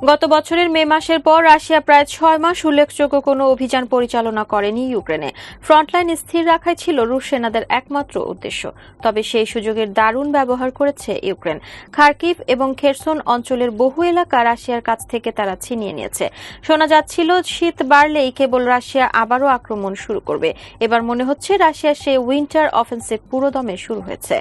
গত বছরের মে মাসের পর রাশিয়া প্রায় ছয় মাস উল্লেখযোগ্য কোনো অভিযান পরিচালনা করেনি ইউক্রেনে। ফ্রন্টলাইন স্থির রাখাই ছিল রুশ সেনাদের একমাত্র উদ্দেশ্য, তবে সেই সুযোগের দারুণ ব্যবহার করেছে ইউক্রেন। খার্কিভ এবং খেরসন অঞ্চলের বহু এলাকা রাশিয়ার কাছ থেকে তারা ছিনিয়ে নিয়েছে। শোনা যাচ্ছিল, শীত বাড়লেই কেবল রাশিয়া আবারও আক্রমণ শুরু করবে। এবার মনে হচ্ছে, রাশিয়ার সেই উইন্টার অফেন্সিভ পুরোদমে শুরু হয়েছে।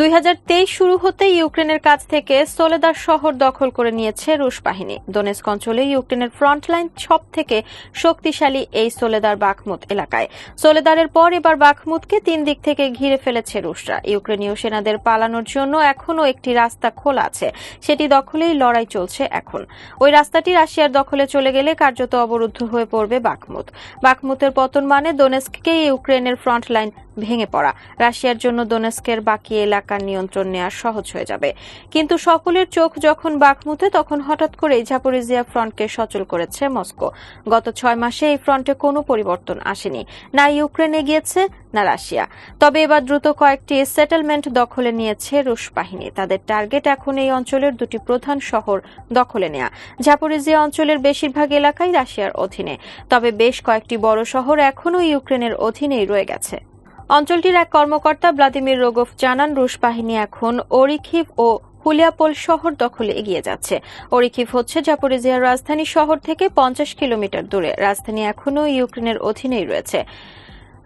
দুই হাজার তেইশ শুরু হতে ইউক্রেনের কাছ থেকে সোলেদার শহর দখল করে নিয়েছে রুশ বাহিনী। দোনেস্ক অঞ্চলে ইউক্রেনের ফ্রন্টলাইন সব থেকে শক্তিশালী এই সোলেদার বাখমুত এলাকায়। সোলেদারের পর এবার বাখমুতকে তিন দিক থেকে ঘিরে ফেলেছে রুশরা। ইউক্রেনীয় সেনাদের পালানোর জন্য এখনও একটি রাস্তা খোলা আছে। সেটি দখলেই লড়াই চলছে এখন। ওই রাস্তাটি রাশিয়ার দখলে চলে গেলে কার্যত অবরুদ্ধ হয়ে পড়বে বাখমুত। বাখমুতের পতন মানে দোনেস্ককে ইউক্রেনের ফ্রন্টলাইন ভেঙে পড়া। রাশিয়ার জন্য দোনেস্কের বাকি এলাকার নিয়ন্ত্রণ নেওয়া সহজ হয়ে যাবে। কিন্তু সকলের চোখ যখন বাখমুতে তখন হঠাৎ করেই ঝাপরিজিয়া ফ্রন্টকে সচল করেছে মস্কো। গত ছয় মাসে এই ফ্রন্টে কোনো পরিবর্তন আসেনি। না ইউক্রেনে গিয়েছে, না রাশিয়া। তবে এবার দ্রুত কয়েকটি সেটেলমেন্ট দখলে নিয়েছে রুশ বাহিনী। তাদের টার্গেট এখন এই অঞ্চলের দুটি প্রধান শহর দখলে নেয়া। ঝাপরিজিয়া অঞ্চলের বেশিরভাগ এলাকাই রাশিয়ার অধীনে। তবে বেশ কয়েকটি বড় শহর এখনও ইউক্রেনের অধীনেই রয়ে গেছে। অঞ্চলটির এক কর্মকর্তা ভ্লাদিমির রোগফ জানান, রুশ বাহিনী এখন ওরিখিভ ও হুলিয়াপোল শহর দখলে এগিয়ে যাচ্ছে। ওরিখিভ হচ্ছে জাপোরিজিয়ার রাজধানী শহর থেকে পঞ্চাশ কিলোমিটার দূরে। রাজধানী এখনও ইউক্রেনের অধীনেই রয়েছে।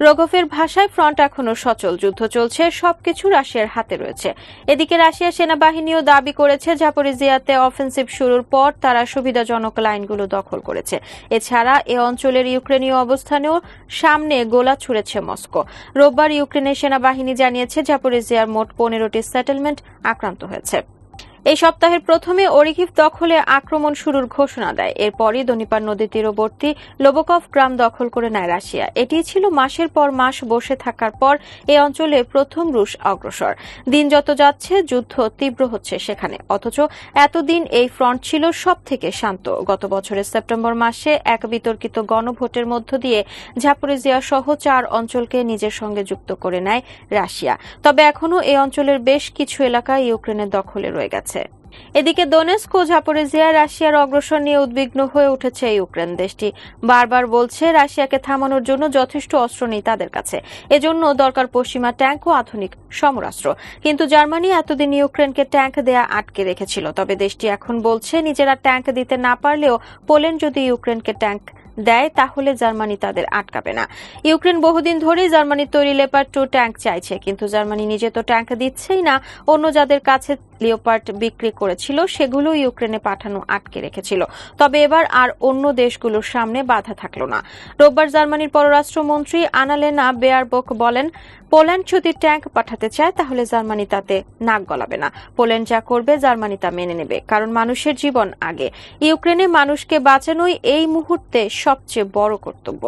রোগফের ভাষায় ফ্রন্ট এখনও সচল, যুদ্ধ চলছে, সবকিছু রাশিয়ার হাতে রয়েছে। এদিকে রাশিয়ার সেনাবাহিনীও দাবি করেছে, জাপোরিজিয়াতে অফেন্সিভ শুরুর পর তারা সুবিধাজনক লাইনগুলো দখল করেছে। এছাড়া এ অঞ্চলের ইউক্রেনীয় অবস্থানেও সামনে গোলা ছুড়েছে মস্কো। রোববার ইউক্রেনের সেনাবাহিনী জানিয়েছে, জাপোরিজিয়ার মোট পনেরোটি সেটেলমেন্ট আক্রান্ত হয়েছে। এই সপ্তাহের প্রথমে অরিঘিভ দখলে আক্রমণ শুরুর ঘোষণা দেয়। এরপরই দনিপার নদী তীরবর্তী লোবকভ গ্রাম দখল করে নেয় রাশিয়া। এটি ছিল মাসের পর মাস বসে থাকার পর এই অঞ্চলে প্রথম রুশ অগ্রসর। দিন যত যাচ্ছে, যুদ্ধ তীব্র হচ্ছে সেখানে। অথচ এতদিন এই ফ্রন্ট ছিল সব থেকে শান্ত। গত বছরের সেপ্টেম্বর মাসে এক বিতর্কিত গণভোটের মধ্য দিয়ে ঝাপরিজিয়া সহ চার অঞ্চলকে নিজের সঙ্গে যুক্ত করে নেয় রাশিয়া। তবে এখনও এই অঞ্চলের বেশ কিছু এলাকা ইউক্রেনের দখলে রয়ে গেছে। এদিকে দোনেস্ক ও ঝাপরিজিয়া রাশিয়ার অগ্রসর নিয়ে উদ্বিগ্ন হয়ে উঠেছে ইউক্রেন দেশটি। বারবার বলছে, রাশিয়াকে থামানোর জন্য যথেষ্ট অস্ত্র নেই তাদের কাছে। এজন্য দরকার পশ্চিমা ট্যাঙ্ক ও আধুনিক সমরাস্ত্র। কিন্তু জার্মানি এতদিন ইউক্রেনকে ট্যাঙ্ক দেয়া আটকে রেখেছিল। তবে দেশটি এখন বলছে, নিজেরা ট্যাঙ্ক দিতে না পারলেও পোল্যান্ড যদি ইউক্রেনকে ট্যাঙ্ক দেয়, তাহলে জার্মানি তাদের আটকাবে না। ইউক্রেন বহুদিন ধরেই জার্মানির তৈরি লেপার্ড টু ট্যাঙ্ক চাইছে, কিন্তু জার্মানি নিজে তো ট্যাঙ্ক দিচ্ছেই না, অন্য যাদের কাছে লিওপার্ড বিক্রি করেছিল সেগুলো ইউক্রেনে পাঠানো আটকে রেখেছিল। তবে এবার আর অন্য দেশগুলোর সামনে বাধা থাকল না। রোববার জার্মানির পররাষ্ট্রমন্ত্রী আনালেনা বেয়ারবোক বলেন, পোল্যান্ড যদি ট্যাঙ্ক পাঠাতে চায়, তাহলে জার্মানি তাতে নাক গলাবে না। পোল্যান্ড যা করবে, জার্মানি তা মেনে নেবে, কারণ মানুষের জীবন আগে। ইউক্রেনে মানুষকে বাঁচানোই এই মুহূর্তে সবচেয়ে বড় কর্তব্য।